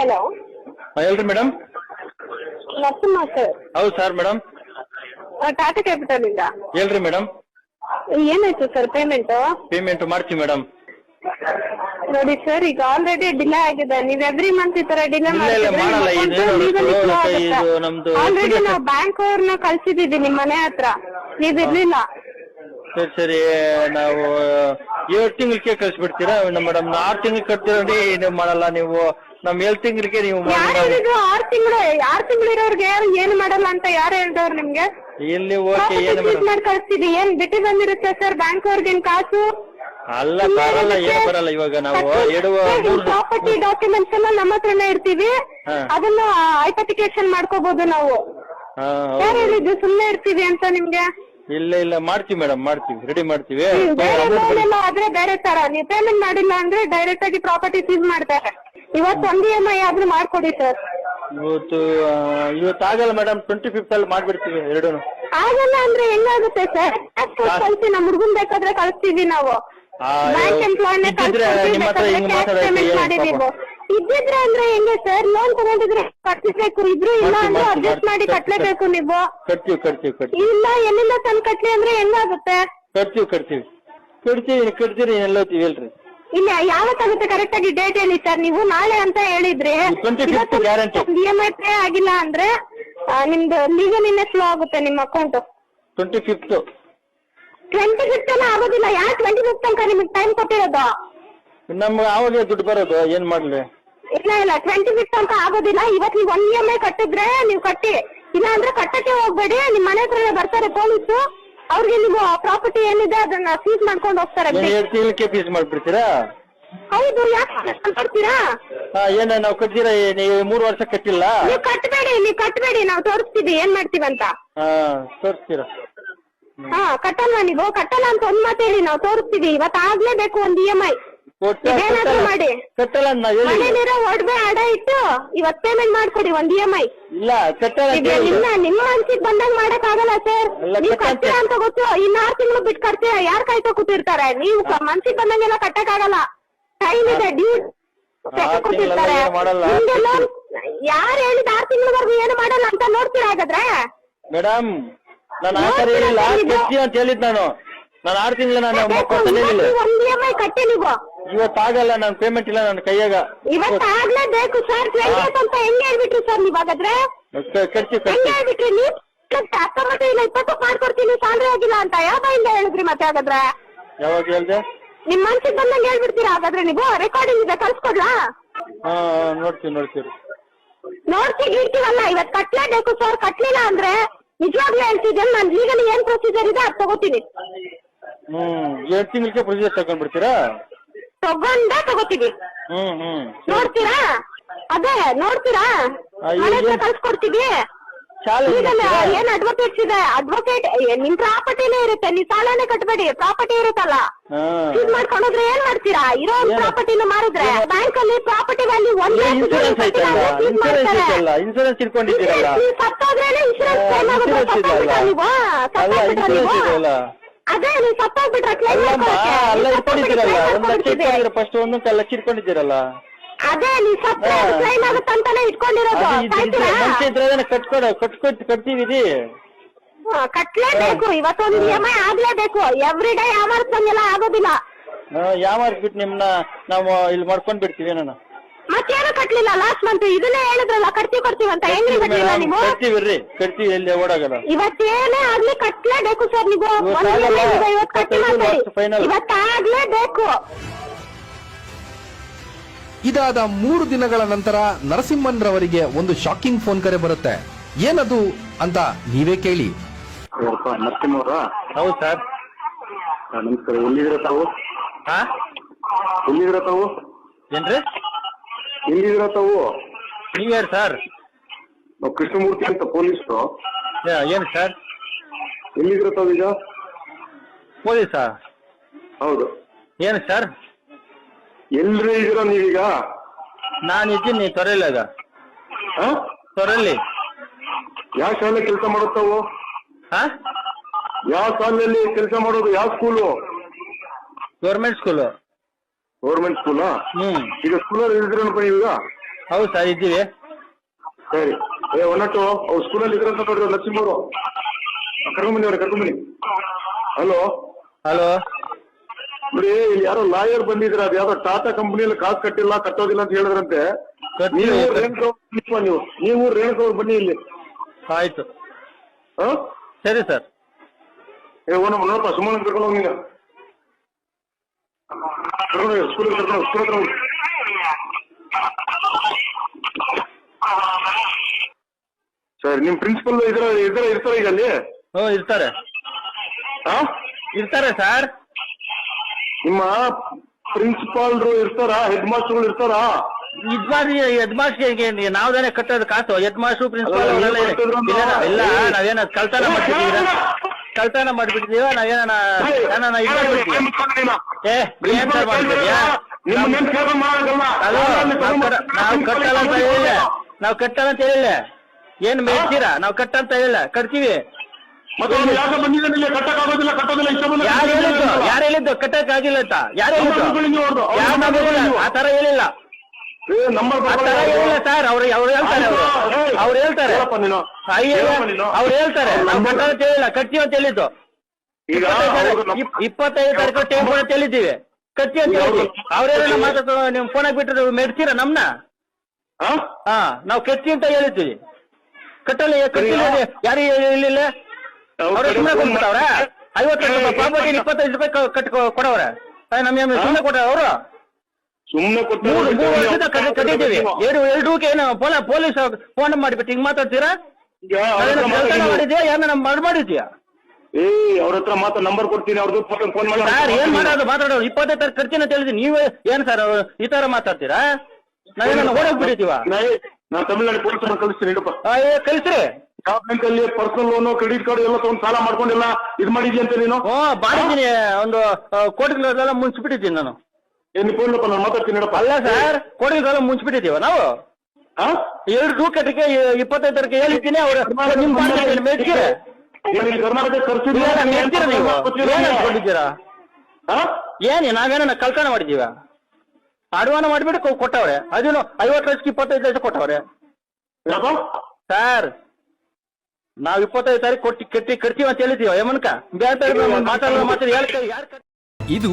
Hello ಹೇಳ್ರಿ madam Narasimha sir ಹೌದು sir madam Tata capital ಇಂದ. ಹೇಳ್ರಿ ಮೇಡಮ್ ಏನಾಯ್ತು ಸರ್ ಪೇಮೆಂಟ್ ಪೇಮೆಂಟ್ ಮಾಡ್ತೀವಿ ಮೇಡಮ್ ನೋಡಿ ಸರ್ ಈಗ ಆಲ್ರೆಡಿ ಡಿಲೇ ಆಗಿದೆ. ನೀವ್ ಎವ್ರಿ ಮಂತ್ ಈ ತರ ಡಿಲೇ ಇಲ್ಲ, ಇಲ್ಲ, ಮಾಡಲ್ಲ. ಇದು ನಮ್ದು ಆಲ್ರೆಡಿ ನಾವು ಬ್ಯಾಂಕ್ ಅವ್ರನ್ನ ಕಳ್ಸಿದೀವಿ ನಿಮ್ ಮನೆ ಹತ್ರ. ನೀವ್ ಇರ್ಲಿಲ್ಲ. ಸರಿ ಸರಿ. ನಾವು ಏಳು ತಿಂಗಳಿಗೆ ಕಳಿಸ್ಬಿಡ್ತೀರಾ? ಮೇಡಮ್ ಆರು ತಿಂಗಳು ಕಟ್ತೀರಿ? ನೀವು ಮಾಡಲ್ಲ ನೀವು ನಮ್ಮ ಏಳ್ ತಿಂಗಳಿಗೆ ನೀವು ಮಾಡಿ ಯಾರು ನಾವು- ಹೇಳಿದ್ರು? ಆರ್ ತಿಂಗಳು ಆರ್ ತಿಂಗಳು ಇರೋರ್ಗೆ ಯಾರು ಏನು ಮಾಡಲ್ಲ ಅಂತ ಯಾರು ಹೇಳ್ದವ್ರು ನಿಮ್ಗೆ? ಇಲ್ಲಿ ಓಕೆ ಏನು ಮೇಡಮ್ ಮಾಡಿ ಕಳಿಸ್ತೀವಿ ಏನ್ ಬಿಟ್ಟು ಬಂದಿರುತ್ತೆ ಸರ್? ಬ್ಯಾಂಕ್ ಅವ್ರಿಗೇನ್ ಕಾಸು? ಅಲ್ಲ ಬರಲ್ಲ ಏನು ಬರಲ್ಲ. ಇವಾಗ ನಾವು ಇಡುವ ಮೂರು ಪ್ರಾಪರ್ಟಿ ಡಾಕ್ಯುಮೆಂಟ್ಸ್ ಎಲ್ಲ ನಮ್ಮ ಹತ್ರನೇ ಇರ್ತೀವಿ. ಹಾ. ಅದನ್ನ ಐಥೆಂಟಿಕೇಶನ್ ಮಾಡ್ಕೋಬಹುದು ನಾವು. ಹಾ ಯಾರು ಹೇಳಿದ್ದು? ಸುಮ್ನೆ ಇರ್ತೀವಿ ಅಂತ ನಿಮ್ಗೆ? ಇಲ್ಲ ಇಲ್ಲ. ಮಾಡ್ತೀವಿ ಮೇಡಮ್ ಮಾಡ್ತೀವಿ. ರೆಡಿ ಮಾಡ್ತೀವಿ. ಬೇರೆ amount loan ಎಲ್ಲ ಆದ್ರೆ ಬೇರೆ ತರ. ನೀವು ಪೇಮೆಂಟ್ ಮಾಡಿಲ್ಲ ಅಂದ್ರೆ ಡೈರೆಕ್ಟ್ ಆಗಿ ಪ್ರಾಪರ್ಟಿ ಸೀಸ್ ಮಾಡ್ತಾರೆ. ಇವತ್ತು ಒಂದು ಇ ಎಂ ಐ ಆದ್ರೂ ಮಾಡ್ಕೊಡಿ ಸರ್. ಇವತ್ತು ಆ, ಇವತ್ತು ಆಗಲ್ಲ ಮೇಡಮ್ ಟ್ವೆಂಟಿ ಫಿಫ್ತ್ ಅಲ್ಲಿ ಮಾಡ್ಬಿಡ್ತೀವಿ ಎರಡೂ ಆಗಲ್ಲ ಅಂದ್ರೆ ಹೆಂಗಾಗುತ್ತೆ ಸರ್? ಕಳ್ಸಿ ನಮ್ ಹುಡ್ಗನ್ ಬೇಕಾದ್ರೆ ಕಳಿಸ್ತೀವಿ ನಾವು. ಆ, ಬ್ಯಾಂಕ್ ಎಂಪ್ಲಾಯ್ನ ಇದ್ದಿದ್ರೆ ನಿಮ್ಮ ಹತ್ರ ಹಿಂಗ್ ಮಾತಾಡಕ್ಕೆ ಪೇಮೆಂಟ್ ಏನು ಮಾಡಿ ಪಾಪ? ನೀವು. ಇದ್ದಿದ್ರೆ ಅಂದ್ರೆ ಹೆಂಗೆ ಸರ್? ಲೋನ್ ತಗೊಂಡಿದ್ರೆ ಕಟ್ಟಿಸ್ಬೇಕು ಇದ್ರು ಇಲ್ಲ ಮಾಡ್ತೀವಿ, ಅಂದ್ರೆ ಮಾಡ್ತೀವಿ, ಅಡ್ಜಸ್ಟ್ ಮಾಡಿ ಮಾಡ್ತೀವಿ. ಕಟ್ಲೇಬೇಕು ನೀವು. ಕಟ್ತೀವಿ ಕಟ್ತೀವಿ ಕಟ್ತೀವಿ. ಇಲ್ಲ ಎಲ್ಲಿಂದ ತಂದ್ ಕಟ್ಲಿ ಅಂದ್ರೆ ಹೆಂಗಾಗುತ್ತೆ? ಕಟ್ತೀವಿ ಕಟ್ತೀವಿ. ಕಟ್ತೀವಿ ಕಟ್ತೀರಿ ಎಲ್ಲೋತೀವಿ ಹೇಳ್ರಿ ಇಲ್ಲ ಯಾವತ್ತಾಗುತ್ತೆ ಕರೆಕ್ಟ್ ಆಗಿ ಡೇಟ್ ಹೇಳಿ ಸರ್ ನೀವು ನಾಳೆ ಅಂತ ಹೇಳಿದ್ರೆ 25th guarantee. E M I pay ಆಗಿಲ್ಲ ಅಂದ್ರೆ ಆ, ನಿಮ್ದು ಲೀಗಲ್ ಇನ್ನೇ ಫ್ಲೋ ಆಗುತ್ತೆ ನಿಮ್ಮ account twenty fifth twenty fifth ಎಲ್ಲ ಆಗೋದಿಲ್ಲ. ಯಾಕೆ ಟ್ವೆಂಟಿ ಫಿಫ್ತ್ ತನಕ ನಿಮಗೆ ಟೈಮ್ ಕೊಟ್ಟಿರೋದು? ನಮ್ಗೆ ಆವಾಗ ದುಡ್ಡು ಬರೋದು. ಏನ್ ಮಾಡ್ಲಿ? ಇಲ್ಲ ಇಲ್ಲ. ಟ್ವೆಂಟಿ ಫಿಫ್ತ್ ತನಕ ಆಗೋದಿಲ್ಲ. ಇವತ್ತು ನೀವು ಒನ್ ಇ ಎಂ ಐ ಕಟ್ಟಿದ್ರೆ ನೀವು ಕಟ್ಟಿ. ಇಲ್ಲ ಅಂದ್ರೆ ಕಟ್ಟಕ್ಕೆ ಹೋಗ್ಬೇಡಿ. ನಿಮ್ಮ ಮನೆ ಹತ್ರನೇ ಬರ್ತಾರೆ ಪೊಲೀಸು ಅವ್ರಿಗೆ ನೀವು ಪ್ರಾಪರ್ಟಿ ಏನಿದೆ ಅದನ್ನ ಸೀಸ್ ಮಾಡ್ಕೊಂಡು ಹೋಗ್ತಾರೆ. ಏನ್ ಫೀಸ್ ಮಾಡ್ಬಿಡ್ತೀರಾ? ಹೌದು ಯಾಕೆ ಕೊಡ್ತೀರಾ ಹಾ ಏನ ನಾವು ಕಟ್ತೀರಾ ನೀವು ಮೂರು ವರ್ಷ ಕಟ್ಟಿಲ್ಲ? ನೀವು ಕಟ್ಬೇಡಿ ನೀವು ಕಟ್ಬೇಡಿ ನಾವು ತೋರಿಸ್ತೀವಿ ಏನ್ ಮಾಡ್ತೀವಂತ ಹಾ ತೋರಿಸ್ತೀರಾ? ಹಾ ಕಟ್ಟಲ್ವಾ ನೀವು? ಕಟ್ಟಲ್ಲ ಅಂತ ಒಂದ್ ಮಾತು ಹೇಳಿ ನಾವು ತೋರಿಸ್ತೀವಿ. ಇವತ್ತು ಆಗ್ಲೇಬೇಕು ಒಂದ್ ಇ ಎಂ ಐ ಇದೇನಾದ್ರೂ ಮಾಡಿ. ಕಟ್ಟಲ್ಲ ಅಂತ ನಾವ್ ಹೇಳಿ ಮನೇಲಿರೋ ಒಡವೆ ಅಡ ಇಟ್ಟು ಇವತ್ ಪೇಮೆಂಟ್ ಮಾಡ್ಕೊಡಿ ಒಂದ್ ಇ ಎಂ ಐ ಇಲ್ಲ ಕಟ್ಟಲ್ಲ ಅಂತ ಈಗ ಹೇಳಿ ನಿಮ್ಮ ನಿಮ್ಮ ಮನ್ಸಿಗೆ ಬಂದಂಗ್ ಮಾಡಕ್ ಆಗಲ್ಲ ಸರ್ ನೀವು. ಕಟ್ತೀರಾ ಅಂತ ಗೊತ್ತು. ಇನ್ನ ಆರ್ ತಿಂಗಳು ಬಿಟ್ಟು ಕಟ್ತೀರಾ? ಯಾರ್ ಕಾಯ್ತಾ ಕೂತಿರ್ತಾರೆ? ನೀವು ಕ- ಮನ್ಸಿಗೆ ಬಂದಂಗೆಲ್ಲ ಕಟ್ಟಕ್ ಆಗಲ್ಲ ಟೈಮ್ ಇದೆ ಡ್ಯೂ ಆರ್ ತಿಂಗ್ಳೆಲ್ಲ ಏನು ಮಾಡಲ್ಲ. ಯಾರು ಹೇಳಿದ ಆರ್ ತಿಂಗಳವರೆಗೂ ಏನು ಮಾಡಲ್ಲ ಅಂತ ನೋಡ್ತೀರಾ ಹಾಗಾದ್ರೆ? ಮೇಡಮ್ ನಾನು ಆ ಥರ ಹೇಳಿಲ್ಲ. ಕಟ್ಟಿ ಅಂತ ಹೇಳಿದ್ ನಾನು. ನಾನು ಆರು ತಿಂಗಳು ನಾನು ಮಕ್ಕಳು ಒಂದ್ ಇ ಎಂ ಐ ಕಟ್ಟಿ ನೀವು? ಇವತ್ತಾಗಲ್ಲ ನಾನು ಪೇಮೆಂಟ್ ಇಲ್ಲ ನನ್ನ ಕೈಯಾಗ. ಇವತ್ತು ಆಗ್ಲೇಬೇಕು ಸರ್ ಟ್ವೆಂಟಿ ಅಂತ ಹೆಂಗ್ ಹೇಳ್ಬಿಟ್ರಿ ಸರ್ ನೀವ್ ಹಾಗಾದ್ರೆ? ಖರ್ಚು ಹೆಂಗ್ ಹೇಳ್ಬಿಟ್ರಿ? ನೀವು ಹತ್ತೊಂಬತ್ತು ಇಲ್ಲ ಇಪ್ಪತ್ತು ಮಾಡ್ಕೊಡ್ತೀನಿ ಸ್ಯಾಲ್ರಿ ಆಗಿಲ್ಲ ಅಂತ ಯಾವ ಬಾಯಿಂದ ಹೇಳಿದ್ರಿ ಮತ್ತೆ ಹಾಗಾದ್ರೆ? ಯಾವಾಗ ಹೇಳ್ದೆ? ನಿಮ್ ಮನ್ಸಿಗೆ ಬಂದಂಗೆ ಹೇಳ್ಬಿಡ್ತೀರಾ ಹಾಗಾದ್ರೆ ನೀವು? ರೆಕಾರ್ಡಿಂಗ್ ಇದೆ ಕಳ್ಸ್ಕೊಡ್ಲಾ? ಹಾ ನೋಡ್ತೀವಿ ನೋಡ್ತೀವಿ ನೋಡ್ತೀವಿ ಇರ್ತೀವಲ್ಲ ಇವತ್ ಕಟ್ಲೇಬೇಕು ಸರ್ ಕಟ್ಲಿಲ್ಲ ಅಂದ್ರೆ ನಿಜವಾಗ್ಲೂ ಹೇಳ್ತಿದ್ದೇನೆ ನಾನು ಲೀಗಲಿ ಏನ್ ಪ್ರೊಸೀಜರ್ ಇದೆ ಅದ್ ತಗೋತೀನಿ. ಹ್ಮ್ ಎರಡ್ ತಿಂಗಳಿಗೆ ಪ್ರೊಸೀಜರ್ ತಗೊಂಡ್ಬಿಡ್ತೀರಾ? ತಗೊಂಡ ತಗೋತೀವಿ. ನೋಡ್ತೀರಾ? ಅದೇ ನೋಡ್ತೀರಾ? ಕಳ್ಸ್ಕೊಡ್ತೀವಿ? ಏನ್ ಅಡ್ವೊಕೇಟ್ಸ್ ಇದೆ? ಅಡ್ವೊಕೇಟ್ ನಿಮ್ ಪ್ರಾಪರ್ಟಿನೇ ಇರುತ್ತೆ. ನೀವ್ ಸಾಲನೇ ಕಟ್ಬೇಡಿ. ಪ್ರಾಪರ್ಟಿ ಇರುತ್ತಲ್ಲ. ಇದು ಮಾಡ್ಕೊಂಡ್ರೆ ಮಾಡ್ಕೊಂಡೋದ್ರೆ ಏನ್ ಮಾಡ್ತೀರಾ? ಇರೋ? ಪ್ರಾಪರ್ಟಿನ ಮಾರಿದ್ರೆ ಬ್ಯಾಂಕ್ ಅಲ್ಲಿ ಪ್ರಾಪರ್ಟಿ ವ್ಯಾಲ್ಯೂ ಒಂದೇ ಇನ್ಸೂರೆನ್ಸ್ ಇಟ್ಕೊಂಡಿದ್ದೀರಲ್ಲ? ಸತ್ತೋದ್ರೇನೆ ಇನ್ಸೂರೆನ್ಸ್ ನೀವು? ಅದೇ ನೀವು ಸತ್ತೋಗ್ಬಿಟ್ರೆ ಕ್ಲೈಮ್ ಅಲ್ಲಮ್ಮ ಅಲ್ಲ ಇಟ್ಕೊಂಡಿದ್ದೀರಲ್ಲ ಒಂದ್ ಲಕ್ಷ ಇಟ್ಕೊಂಡಿದ್ದೀರ ಫಸ್ಟ್ ಒಂದೊಂದು ಲಕ್ಷ ಇಟ್ಕೊಂಡಿದ್ದೀರಲ್ಲ. ಅದೇ ನೀವು ಹಾ. ಅಂತಾನೆ ಇಟ್ಕೊಂಡಿರೋದು. ಅದು ಇದು ಇದು ಸಾಯ್ತೀರಾ? ಮನುಷ್ಯ ಇದ್ರೆ ಕಟ್ಕೊಡ ಕಟ್ಕೊಟ್ ಕಟ್ತೀವಿ ರೀ ಹಾ, ಕಟ್ಲೇಬೇಕು. ಇವತ್ತೊಂದು ಇ ಎಂ ಐ ಆಗ್ಲೇಬೇಕು. ಎವ್ರಿ ಡೇ ಆಗೋದಿಲ್ಲ. ಯಾವಾಗ್ಬಿಟ್ಟು ನಿಮ್ನ ನಾವು ಇಲ್ಲಿ ಮಾಡ್ಕೊಂಡ್ ಬಿಡ್ತೀವಿ ನಾನು ಮತ್ತೇನು ಕಟ್ಲಿಲ್ಲ? ಲಾಸ್ಟ್ ಮಂತ್ ಇದನ್ನೇ ಹೇಳಿದ್ರಲ್ಲ ಕಟ್ತೀವಿ ಕಟ್ತೀವಿ ಅಂತ. ಹೆಂಗ್ರಿ ಕಟ್ಲಿಲ್ಲ ನೀವು? ಕಟ್ತೀವಿ ಎಲ್ಲಿ ಓಡಾಗಲ್ಲ. ಇವತ್ತೇನೇ ಆಗ್ಲಿ ಕಟ್ಲೇಬೇಕು ಸರ್ ನೀವು. ಇವತ್ತು ಒಂದ್ ಆಗಲ್ಲ. ಇದೆ, ಇವತ್ತು ಕಟ್ಟಿ ಇಪ್ಪತ್ತೈದು ಮಾತಾಡಿ final. ಇವತ್ತಾಗ್ಲೇಬೇಕು ಇದಾದ ಮೂರು ದಿನಗಳ ನಂತರ ನರಸಿಂಹನ್ ರವರಿಗೆ ಒಂದು ಶಾಕಿಂಗ್ ಫೋನ್ ಕರೆ ಬರುತ್ತೆ. ಏನದು ಅಂತ ನೀವೇ ಕೇಳಿ. ಯಾರಪ್ಪ ನರಸಿಂಹವ್ರ? ಹೌದು ಸರ್. ನಮಸ್ಕಾರ. ಎಲ್ಲಿದ್ರ ತಾವು? ಹಾ? ಎಲ್ಲಿದ್ದೀರ ತಾವು? ಏನ್ರಿ? ಎಲ್ಲಿದ್ದೀರ ತಾವು? ನೀವ್ಯಾರು ಸರ್ ನಾವು ಕೃಷ್ಣಮೂರ್ತಿ ಅಂತ ಪೊಲೀಸರು. ಏನು ಸರ್ ಎಲ್ಲಿದ್ರು ತಾವು ಈಗ? ಪೊಲೀಸಾ? ಹೌದು. ಏನು ಸರ್ ಎಲ್ರಿ ಇದ್ದೀರಾ ನೀವೀಗ? ನಾನು ಇದ್ದೀನಿ ಅದ ಹಾ ತೊರೆಯಲ್ಲಿ ಯಾವ ಶಾಲೆ ಕೆಲಸ ಮಾಡೋದು ತಾವು? ಹಾ ಯಾವ ಶಾಲೆಯಲ್ಲಿ ಕೆಲಸ ಮಾಡೋದು? ಯಾವ ಸ್ಕೂಲು ಗೌರ್ಮೆಂಟ್ ಸ್ಕೂಲು ಗೌರ್ಮೆಂಟ್ ಸ್ಕೂಲಾ ಹ್ಮ್. ಈಗ ಸ್ಕೂಲಲ್ಲಿ ಇದ್ದೀರನಪ್ಪ ಈಗ? ಹೌದು ಸರ್ ಇದ್ದೀವಿ. ಸರಿ. ಏ ಒನ್ನಟ್ಟು ಅವ್ರು ಸ್ಕೂಲಲ್ಲಿ ಇದ್ರಂತ ನೋಡ್ರಿ ಅವ್ರು ಲಕ್ಷ್ಮೀರು ಅವರು ಕರ್ಕೊಂಬನ್ನಿ ಅವ್ರೆ ಕರ್ಕೊಂಬನ್ನಿ ಹಲೋ? ಹಲೋ? ನೋಡಿ ಇಲ್ಲಿ ಯಾರೋ ಲಾಯರ್ ಬಂದಿದ್ರ ಅದು ಯಾವ್ದೋ ಟಾಟಾ ಕಂಪನಿಯಲ್ಲಿ ಕಾಸು ಕಟ್ಟಿಲ್ಲ ಕಟ್ಟೋದಿಲ್ಲ ಅಂತ ಹೇಳಿದ್ರಂತೆ. ನೀವು ರೇಣುಕಾ ನೀವು. ನೀವು ರೇಣುಕಾ ಅವ್ರು ಬನ್ನಿ ಇಲ್ಲಿ. ಆಯ್ತು. ಹಾ? ಸರಿ ಸರ್. ಏ ಓ ನಮ್ಮ ನೋಡಪ್ಪ ಸುಮ್ಮನೆ ಕರ್ಕೊಂಡು ಹೋಗಿ ನೀನು ಕರ್ಕೊಂಡು ಹೋಗಿ ಸ್ಕೂಲಿಗೆ ಕರ್ಕೊಂಡು ಹೋಗಿ ಸ್ಕೂಲ್ ಹತ್ರ ಹೋಗಿ ಸರಿ ನಿಮ್ ಪ್ರಿನ್ಸಿಪಲ್ ಇದ್ರ ಇದ್ರ ಇರ್ತಾರೆ ಈಗ ಅಲ್ಲಿ ಹ್ಞೂ ಇರ್ತಾರೆ. ಹಾ ಇರ್ತಾರೆ ಸರ್. ನಿಮ್ಮ ಪ್ರಿನ್ಸಿಪಾಲ್ರು ಇರ್ತಾರ ಹೆಡ್ ಮಾಸ್ಟರ್ಗಳು ಇರ್ತಾರ? ಯಜಮಾನ್ ಯಜಮಾನ್ಸ್ಗೆ ನಾವ್ದೇನೆ ಕಟ್ಟೋದು ಕಾಸು? ಯಜಮಾನ್ಸು ಪ್ರಿನ್ಸಿಪಾಲ್ ಇಲ್ಲ? ಇಲ್ಲ ನಾವೇನ ಕಳ್ತನ ಮಾಡ್ಬಿಟ್ಟಿದ್ದೀರ ಕಳ್ತನ ಮಾಡ್ಬಿಟ್ಟಿದೀವ ನಾವೇನ ಏ ಏನ್ ಸರ್ ಮಾಡ್ಬಿಟ್ಟಿದ್ಯಾ? ನಾವು ಕಟ್ಟಲ್ಲ ಅಂತ ಹೇಳಿಲ್ಲ ನಾವು ಕಟ್ಟಲ್ಲ ಅಂತ ಹೇಳಿಲ್ಲ ಏನ್ ಮೇಡ್ತೀರಾ ನಾವು ಕಟ್ಟ ಅಂತ ಹೇಳಿಲ್ಲ ಕಟ್ತೀವಿ. ಯಾರು ಹೇಳಿದ್ದು? ಕಟ್ಟಕ್ ಆಗಿಲ್ಲ ಅಂತ. ಯಾರು ಹೇಳಿದ್ದು? ಆ ತರ ಹೇಳಿಲ್ಲ. ಸರ್ ಅವ್ರು ಅವ್ರು ಹೇಳ್ತಾರೆ ಅವರು. ಹೇಳ್ತಾರೆ. ಅವ್ರು ಹೇಳ್ತಾರೆ. ಹೇಳಿಲ್ಲ ಕಟ್ತೀವಿ ಅಂತ ಹೇಳಿದ್ದು. ಇಪ್ಪತ್ತೈದು ತಾರೀಕು ಟೈಮ್ ಅಂತ ಹೇಳಿದ್ದೀವಿ. ಕಟ್ಟಿ ಅಂತ ಹೇಳಿ ಅವ್ರೇನ ಮಾತಾಡ್ತಾರೆ ನಿಮ್ ಫೋನ್ ಬಿಟ್ಟರೆ ಮೆಡ್ತೀರಾ ನಮ್ನ? ಹಾ? ಹಾ ನಾವು ಕಟ್ಟಿ ಅಂತ ಹೇಳಿದ್ದೀವಿ. ಕಟ್ಟಲ್ಲ ಕಟ್ಟಿಲ್ಲ ಯಾರು ಹೇಳಿಲ್ಲ ಅವ್ರ ಸುಮ್ಮನೆ ಫೋನ್ ಐವತ್ತು ರೂಪಾಯಿ ಪ್ರಾಪರ್ಟಿ ಇಪ್ಪತ್ತೈದು ರೂಪಾಯಿ ಕಟ್ ಕೊಡವ್ರೆ? ನಮ್ಗೆ ಸುಮ್ಮನೆ ಕೊಟ್ಟ ಅವರು? ಕಟ್ಟಿದ್ದೀವಿ ಎರಡು ಎರಡು ಏನು ಪೊಲ ಪೊಲೀಸ್ ಫೋನ್ ಮಾಡಿಬಿಟ್ಟು ಹಿಂಗ್ ಮಾತಾಡ್ತೀರಾ? ಮಾತಾಡಿ. ಮಾಡಿದ್ಯಾ? ಯಾರನ್ನ ನಮ್ಮ ಮಾಡಿ ಮಾಡಿದ್ಯಾ? ಏ ಅವ್ರ ಹತ್ರ ಮಾತ್ರ ನಂಬರ್ ಕೊಡ್ತೀನಿ ಅವ್ರದ್ದು ಫೋನ್ ಮಾಡಿ. ಸರ್ ಏನ್ ಮಾಡೋದು ಮಾತಾಡೋದು ಇಪ್ಪತ್ತೈದು ತಾರೀಕು ಕಟ್ತೀನಿ ಅಂತ ಹೇಳಿದ್ವಿ ನೀವೇ ಏನ್ ಸರ್ ಈ ತರ ಮಾತಾಡ್ತೀರಾ? ನಾವೇನ ಓಡೋಗ್ಬಿಟ್ಟಿದೀವ ನಾ- ತಮಿಳ್ನಾಡು ಪೊಲೀಸ್ ಕಳಿಸ್ತೀನಿ ಅಯ್ಯೋ ಕಳಿಸ್ರಿ. ಯಾವ ಬ್ಯಾಂಕ್ ಅಲ್ಲಿ ಪರ್ಸನಲ್ ಲೋನ್ ಕ್ರೆಡಿಟ್ ಕಾರ್ಡ್ ಎಲ್ಲ ತಗೊಂಡು ಸಾಲ ಮಾಡ್ಕೊಂಡಿಲ್ಲ. ಇದ್ ಮಾಡಿದ್ಯಾ ಅಂತ ನೀನು? ಮಾಡಿದ್ದೀನಿ ಒಂದು ಕೋಟಿಗಳೆಲ್ಲ ಮುನ್ಸಿಬಿಟ್ಟಿದ್ದೀನಿ ನಾನು. ಏನ್ ಫೋನ್ ನಾನು ಮಾತಾಡ್ತೀನಿ ಇಡಪ್ಪ ಅಲ್ಲ ಸರ್ ಮುನ್ಸಿಬಿಟ್ಟಿದ್ದೀವ ನಾವು ಹಾ? ಎರಡು ಕಟ್ಟಿಗೆ ಇಪ್ಪತ್ತೈದು ತಾರೀಕು ಹೇಳಿದ್ದೀನಿ ಅವ್ರ ನಿಮ್ಮ ಮಾಡ್ತೀನಿ ಮೇಡ್ತೀರ ಏನ್ ಇಲ್ಲಿ ಕರ್ನಾಟಕ ಖರ್ಚು ಇಲ್ಲ ಮೇಡ್ತೀರ ನೀವು ಏನ್ ಅನ್ಕೊಂಡಿದ್ದೀರಾ ಹಾ? ಏನ್ ನಾವೇನ ಕಲ್ಕಣ ಮಾಡಿದೀವ ಅಡವಾನ ಮಾಡಿಬಿಟ್ಟು ಕೊ- ಕೊಟ್ಟವ್ರೆ ಅದೇನು ಐವತ್ತು ಲಕ್ಷಕ್ಕೆ ಇಪ್ಪತ್ತೈದು ಲಕ್ಷ ಕೊಟ್ಟವ್ರೆ? ಸರ್ ನಾವ್ ಇಪ್ಪತ್ತೈದು ತಾರೀಕು ಕೊಟ್ಟಿ ಕಟ್ಟಿ ಕಟ್ತೀವಿ ಅಂತ ಹೇಳಿದೀವ ಯಮನ್ಕ ಬೇರೆ ಮಾತಾಡೋ ಮಾತಾಡಿ ಯಾರು ಇದು